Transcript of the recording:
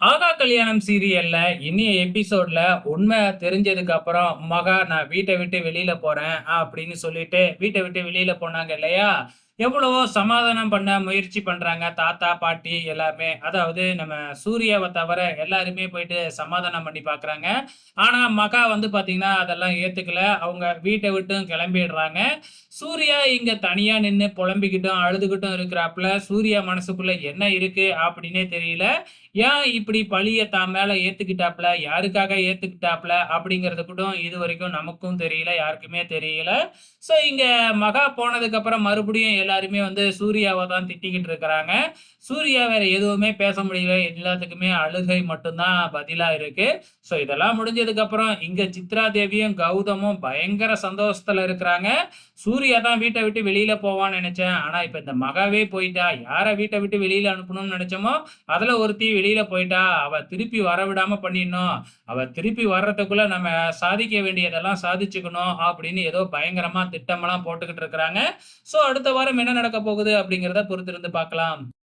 ஆகா கல்யாணம் சீரியல்ல இனிய எபிசோட்ல உண்மை தெரிஞ்சதுக்கு அப்புறம் மகா நான் வீட்டை விட்டு வெளியில போறேன் அப்படின்னு சொல்லிட்டு வீட்டை விட்டு வெளியில போனாங்க இல்லையா? எவ்வளவோ சமாதானம் பண்ண முயற்சி பண்றாங்க தாத்தா பாட்டி எல்லாமே அதாவது நம்ம சூர்யாவை தவிர எல்லாருமே போயிட்டு சமாதானம் பண்ணி பார்க்குறாங்க ஆனா மகா வந்து பாத்தீங்கன்னா அதெல்லாம் ஏத்துக்கல. அவங்க வீட்டை விட்டும் கிளம்பிடுறாங்க. சூர்யா இங்க தனியா நின்று புலம்பிக்கிட்டும் அழுதுகிட்டும் இருக்கிறாப்புல. சூர்யா மனசுக்குள்ள என்ன இருக்கு அப்படின்னே தெரியல. ஏன் இப்படி பழிய தான் மேல ஏற்றுக்கிட்டாப்புல யாருக்காக ஏற்றுக்கிட்டாப்புல அப்படிங்கிறது கூட இது வரைக்கும் நமக்கும் தெரியல யாருக்குமே தெரியல. சோ இங்க மகா போனதுக்கு அப்புறம் மறுபடியும் எல்லாருமே வந்து சூர்யாவை தான் திட்டிக்கிட்டு இருக்கிறாங்க. சூர்யா வேற எதுவுமே பேச முடியல. எல்லாத்துக்குமே அழுகை மட்டும்தான் பதிலா இருக்கு. சோ இதெல்லாம் முடிஞ்சதுக்கு அப்புறம் இங்க சித்ரா தேவியும் கௌதமும் பயங்கர சந்தோஷத்துல இருக்கிறாங்க. சூர்யா தான் வீட்டை விட்டு வெளியில போவான்னு நினைச்சேன். ஆனா இப்ப இந்த மகாவே போயிட்டா யார வீட்டை விட்டு வெளியில அனுப்பணும்னு நினைச்சோமோ அதுல ஒருத்தி வெளியில போயிட்டா அவ திருப்பி வர விடாம பண்ணிடணும். அவ திருப்பி வர்றதுக்குள்ள நம்ம சாதிக்க வேண்டியதெல்லாம் சாதிச்சுக்கணும் அப்படின்னு ஏதோ பயங்கரமா திட்டமெல்லாம் போட்டுக்கிட்டு இருக்கிறாங்க. சோ அடுத்த வாரம் என்ன நடக்க போகுது அப்படிங்கிறத பொறுத்திருந்து பார்க்கலாம்.